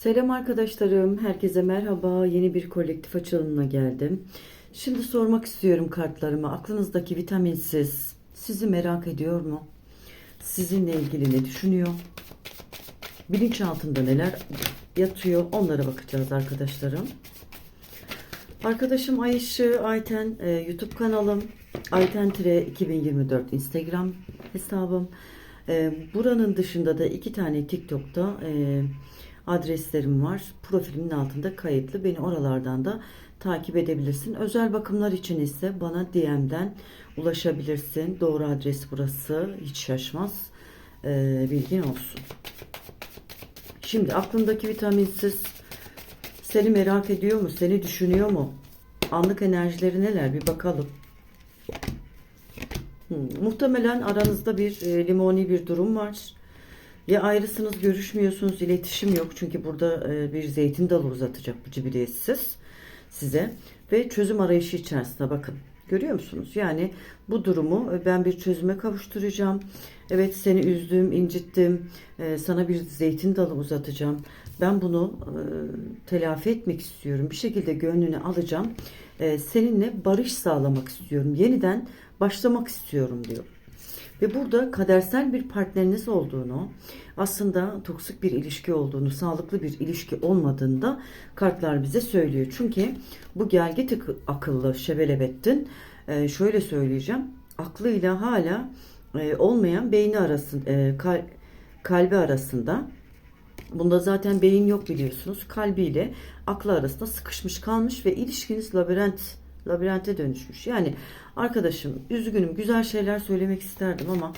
Selam arkadaşlarım, herkese merhaba. Yeni bir kolektif açılımına geldim. Şimdi sormak istiyorum kartlarıma. Aklınızdaki vitaminsiz sizi merak ediyor mu? Sizinle ilgili ne düşünüyor? Bilinçaltında neler yatıyor? Onlara bakacağız arkadaşlarım. Arkadaşım Ayşe Ayten e, YouTube kanalım. Ayten 2024 Instagram hesabım. E, buranın dışında da iki tane TikTok'ta e, adreslerim var. Profilimin altında kayıtlı. Beni oralardan da takip edebilirsin. Özel bakımlar için ise bana DM'den ulaşabilirsin. Doğru adres burası. Hiç şaşmaz. E, bilgin olsun. Şimdi aklındaki vitaminsiz seni merak ediyor mu? Seni düşünüyor mu? Anlık enerjileri neler? Bir bakalım. Hmm, Muhtemelen aranızda bir e, limoni bir durum var. Ya ayrısınız, görüşmüyorsunuz, iletişim yok. Çünkü burada e, bir zeytin dalı uzatacak bu cibiliyetsiz size. Ve çözüm arayışı içerisinde bakın. Görüyor musunuz? Yani bu durumu e, ben bir çözüme kavuşturacağım. Evet seni üzdüm, incittim. E, sana bir zeytin dalı uzatacağım. Ben bunu telafi etmek istiyorum. Bir şekilde gönlünü alacağım. Seninle barış sağlamak istiyorum. Yeniden başlamak istiyorum diyor. Ve burada kadersel bir partneriniz olduğunu, aslında toksik bir ilişki olduğunu, sağlıklı bir ilişki olmadığını da kartlar bize söylüyor. Çünkü bu gelgit akıllı Şebelebettin e, şöyle söyleyeceğim. Aklıyla hala e, olmayan beyni arasında, e, kal- kalbi arasında Bunda zaten beyin yok biliyorsunuz. Kalbiyle aklı arasında sıkışmış kalmış ve ilişkiniz labirent labirente dönüşmüş. Yani arkadaşım üzgünüm güzel şeyler söylemek isterdim ama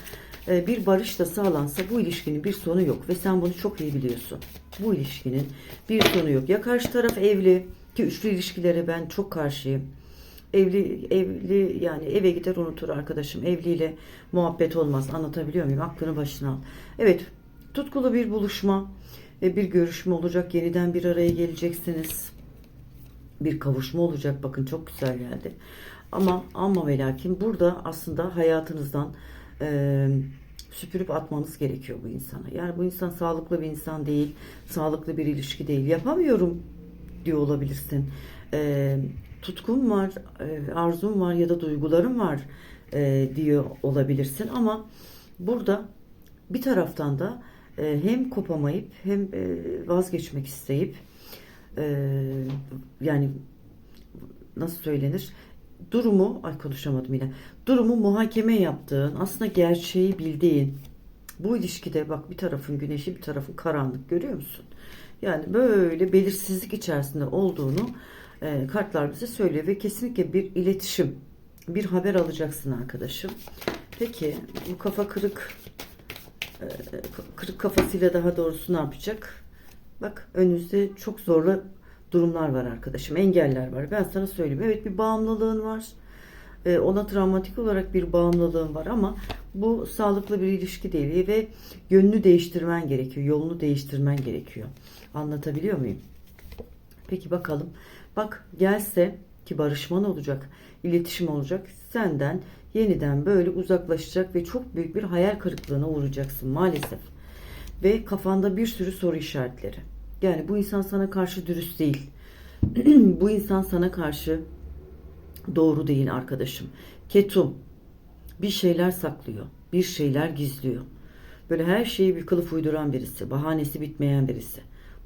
e, bir barış da sağlansa bu ilişkinin bir sonu yok ve sen bunu çok iyi biliyorsun. Bu ilişkinin bir sonu yok. Ya karşı taraf evli ki üçlü ilişkilere ben çok karşıyım. Evli evli yani eve gider unutur arkadaşım. Evliyle muhabbet olmaz. Anlatabiliyor muyum? Aklını başına al. Evet, tutkulu bir buluşma ve bir görüşme olacak. Yeniden bir araya geleceksiniz. Bir kavuşma olacak. Bakın çok güzel geldi. Ama ama ve burada aslında hayatınızdan e, süpürüp atmanız gerekiyor bu insana. Yani bu insan sağlıklı bir insan değil. Sağlıklı bir ilişki değil. Yapamıyorum diyor olabilirsin. E, tutkun var, e, arzum var ya da duygularım var e, diyor olabilirsin. Ama burada bir taraftan da e, hem kopamayıp hem e, vazgeçmek isteyip e, yani nasıl söylenir durumu ay konuşamadım yine durumu muhakeme yaptığın aslında gerçeği bildiğin bu ilişkide bak bir tarafın güneşi bir tarafın karanlık görüyor musun? Yani böyle belirsizlik içerisinde olduğunu e, kartlar bize söylüyor ve kesinlikle bir iletişim bir haber alacaksın arkadaşım. Peki bu kafa kırık e, kırık kafasıyla daha doğrusu ne yapacak? Bak önünüzde çok zorlu durumlar var arkadaşım. Engeller var. Ben sana söyleyeyim. Evet bir bağımlılığın var. E, ona travmatik olarak bir bağımlılığın var ama bu sağlıklı bir ilişki değil ve yönünü değiştirmen gerekiyor. Yolunu değiştirmen gerekiyor. Anlatabiliyor muyum? Peki bakalım. Bak gelse ki barışman olacak, iletişim olacak. Senden yeniden böyle uzaklaşacak ve çok büyük bir hayal kırıklığına uğrayacaksın maalesef. Ve kafanda bir sürü soru işaretleri. Yani bu insan sana karşı dürüst değil. bu insan sana karşı doğru değil arkadaşım. Ketum bir şeyler saklıyor. Bir şeyler gizliyor. Böyle her şeyi bir kılıf uyduran birisi. Bahanesi bitmeyen birisi.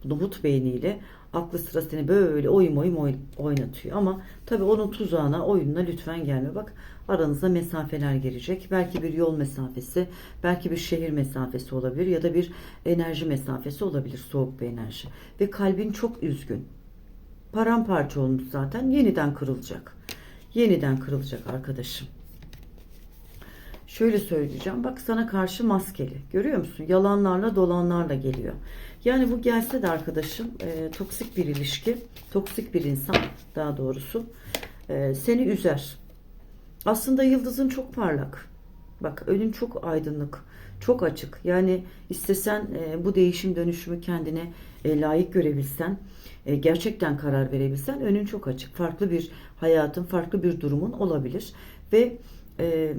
Nohut beyniyle aklı sıra seni böyle oyun oyn- oynatıyor. Ama tabii onun tuzağına, oyununa lütfen gelme. Bak aranıza mesafeler girecek. Belki bir yol mesafesi, belki bir şehir mesafesi olabilir ya da bir enerji mesafesi olabilir. Soğuk bir enerji. Ve kalbin çok üzgün. Paramparça olmuş zaten. Yeniden kırılacak. Yeniden kırılacak arkadaşım. Şöyle söyleyeceğim. Bak sana karşı maskeli. Görüyor musun? Yalanlarla dolanlarla geliyor. Yani bu gelse de arkadaşım e, toksik bir ilişki, toksik bir insan daha doğrusu e, seni üzer. Aslında yıldızın çok parlak. Bak önün çok aydınlık, çok açık. Yani istesen e, bu değişim dönüşümü kendine e, layık görebilsen, e, gerçekten karar verebilsen önün çok açık. Farklı bir hayatın, farklı bir durumun olabilir. Ve e,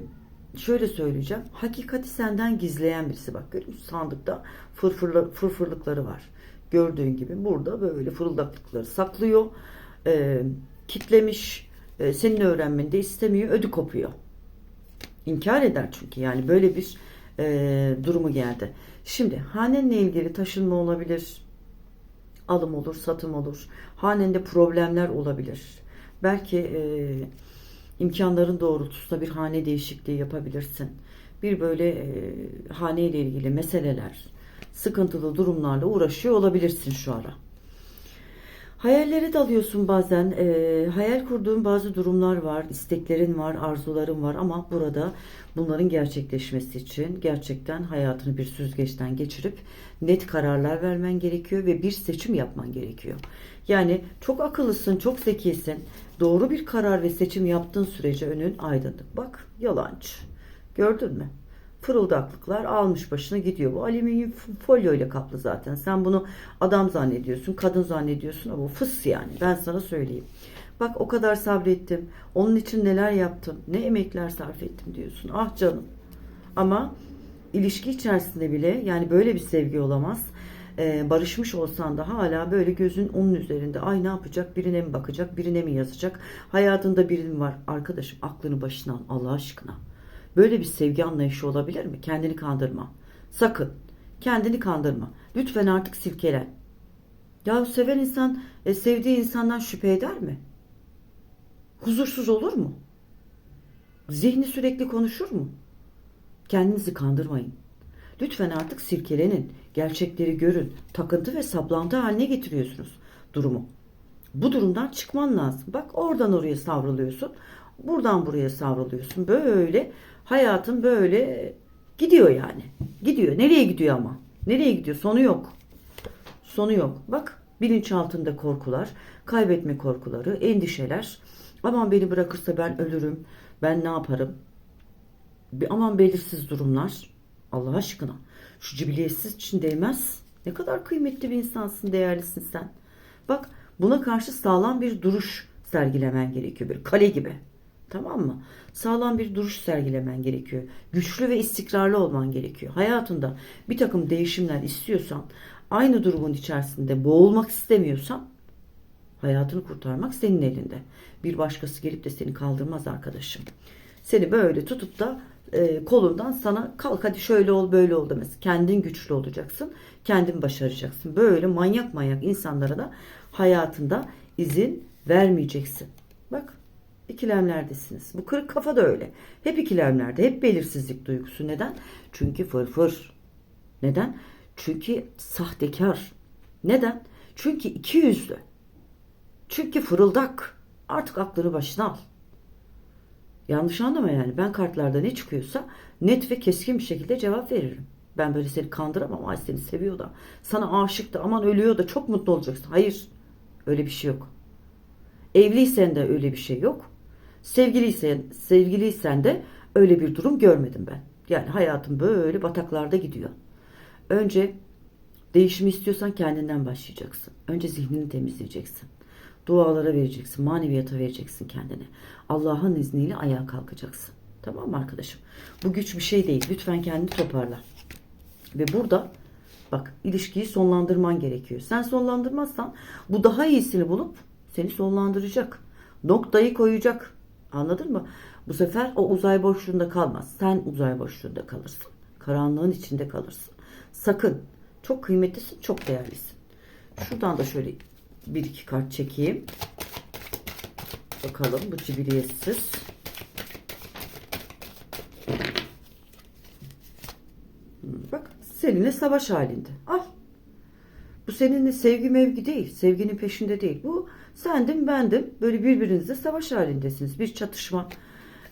şöyle söyleyeceğim. Hakikati senden gizleyen birisi. Bak görüyor? Sandıkta fırfırlı, fırfırlıkları var. Gördüğün gibi burada böyle fırıldaklıkları saklıyor. Ee, kitlemiş. Ee, senin öğrenmeni de istemiyor. Ödü kopuyor. İnkar eder çünkü yani böyle bir e, durumu geldi. Şimdi hanenle ilgili taşınma olabilir. Alım olur, satım olur. Hanende problemler olabilir. Belki e, imkanların doğrultusunda bir hane değişikliği yapabilirsin. Bir böyle e, hane ile ilgili meseleler, sıkıntılı durumlarla uğraşıyor olabilirsin şu ara. Hayallere dalıyorsun bazen. Ee, hayal kurduğun bazı durumlar var, isteklerin var, arzuların var ama burada bunların gerçekleşmesi için gerçekten hayatını bir süzgeçten geçirip net kararlar vermen gerekiyor ve bir seçim yapman gerekiyor. Yani çok akıllısın, çok zekisin. Doğru bir karar ve seçim yaptığın sürece önün aydınlık. Bak yalancı. Gördün mü? Fırıldaklıklar almış başına gidiyor. Bu alüminyum folyo ile kaplı zaten. Sen bunu adam zannediyorsun, kadın zannediyorsun ama fıs yani. Ben sana söyleyeyim. Bak o kadar sabrettim. Onun için neler yaptım, ne emekler sarf ettim diyorsun. Ah canım. Ama ilişki içerisinde bile yani böyle bir sevgi olamaz. Ee, barışmış olsan da hala böyle gözün onun üzerinde. Ay ne yapacak? Birine mi bakacak? Birine mi yazacak? Hayatında birim var. Arkadaşım aklını başına al Allah aşkına. Böyle bir sevgi anlayışı olabilir mi? Kendini kandırma. Sakın. Kendini kandırma. Lütfen artık silkelen. Ya seven insan e, sevdiği insandan şüphe eder mi? Huzursuz olur mu? Zihni sürekli konuşur mu? Kendinizi kandırmayın. Lütfen artık silkelenin. Gerçekleri görün. Takıntı ve saplantı haline getiriyorsunuz durumu. Bu durumdan çıkman lazım. Bak oradan oraya savruluyorsun. Buradan buraya savruluyorsun. Böyle hayatın böyle gidiyor yani. Gidiyor. Nereye gidiyor ama? Nereye gidiyor? Sonu yok. Sonu yok. Bak bilinç altında korkular, kaybetme korkuları, endişeler. Aman beni bırakırsa ben ölürüm. Ben ne yaparım? Aman belirsiz durumlar. Allah aşkına. Şu cibiliyetsiz için değmez. Ne kadar kıymetli bir insansın, değerlisin sen. Bak buna karşı sağlam bir duruş sergilemen gerekiyor. Bir kale gibi. Tamam mı? Sağlam bir duruş sergilemen gerekiyor. Güçlü ve istikrarlı olman gerekiyor. Hayatında bir takım değişimler istiyorsan, aynı durumun içerisinde boğulmak istemiyorsan, hayatını kurtarmak senin elinde. Bir başkası gelip de seni kaldırmaz arkadaşım. Seni böyle tutup da e, kolundan sana kalk hadi şöyle ol böyle ol demez. Kendin güçlü olacaksın. Kendin başaracaksın. Böyle manyak manyak insanlara da hayatında izin vermeyeceksin. Bak ikilemlerdesiniz. Bu kırık kafa da öyle. Hep ikilemlerde. Hep belirsizlik duygusu. Neden? Çünkü fırfır. Neden? Çünkü sahtekar. Neden? Çünkü iki yüzlü. Çünkü fırıldak. Artık aklını başına al. Yanlış anlama yani. Ben kartlarda ne çıkıyorsa net ve keskin bir şekilde cevap veririm. Ben böyle seni kandıramam. Ay seni seviyor da. Sana aşık da aman ölüyor da çok mutlu olacaksın. Hayır. Öyle bir şey yok. Evliysen de öyle bir şey yok. Sevgiliysen, sevgiliysen de öyle bir durum görmedim ben. Yani hayatım böyle bataklarda gidiyor. Önce değişimi istiyorsan kendinden başlayacaksın. Önce zihnini temizleyeceksin. Dualara vereceksin, maneviyata vereceksin kendini. Allah'ın izniyle ayağa kalkacaksın. Tamam mı arkadaşım? Bu güç bir şey değil. Lütfen kendini toparla. Ve burada bak ilişkiyi sonlandırman gerekiyor. Sen sonlandırmazsan bu daha iyisini bulup seni sonlandıracak. Noktayı koyacak. Anladın mı? Bu sefer o uzay boşluğunda kalmaz. Sen uzay boşluğunda kalırsın. Karanlığın içinde kalırsın. Sakın. Çok kıymetlisin, çok değerlisin. Şuradan da şöyle bir iki kart çekeyim. Bakalım bu cibiliyetsiz. Bak seninle savaş halinde. Al. Bu seninle sevgi mevgi değil. Sevginin peşinde değil. Bu sendim bendim. Böyle birbirinizle savaş halindesiniz. Bir çatışma,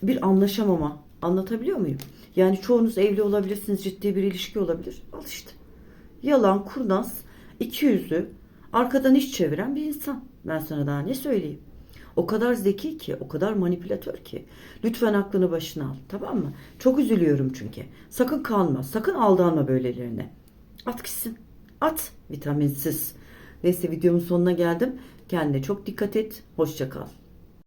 bir anlaşamama. Anlatabiliyor muyum? Yani çoğunuz evli olabilirsiniz. Ciddi bir ilişki olabilir. Al işte. Yalan, kurnaz, iki yüzlü, arkadan iş çeviren bir insan. Ben sana daha ne söyleyeyim? O kadar zeki ki, o kadar manipülatör ki. Lütfen aklını başına al. Tamam mı? Çok üzülüyorum çünkü. Sakın kalma. Sakın aldanma böylelerine. At gitsin. At. Vitaminsiz. Neyse videomun sonuna geldim. Kendine çok dikkat et. Hoşça kal.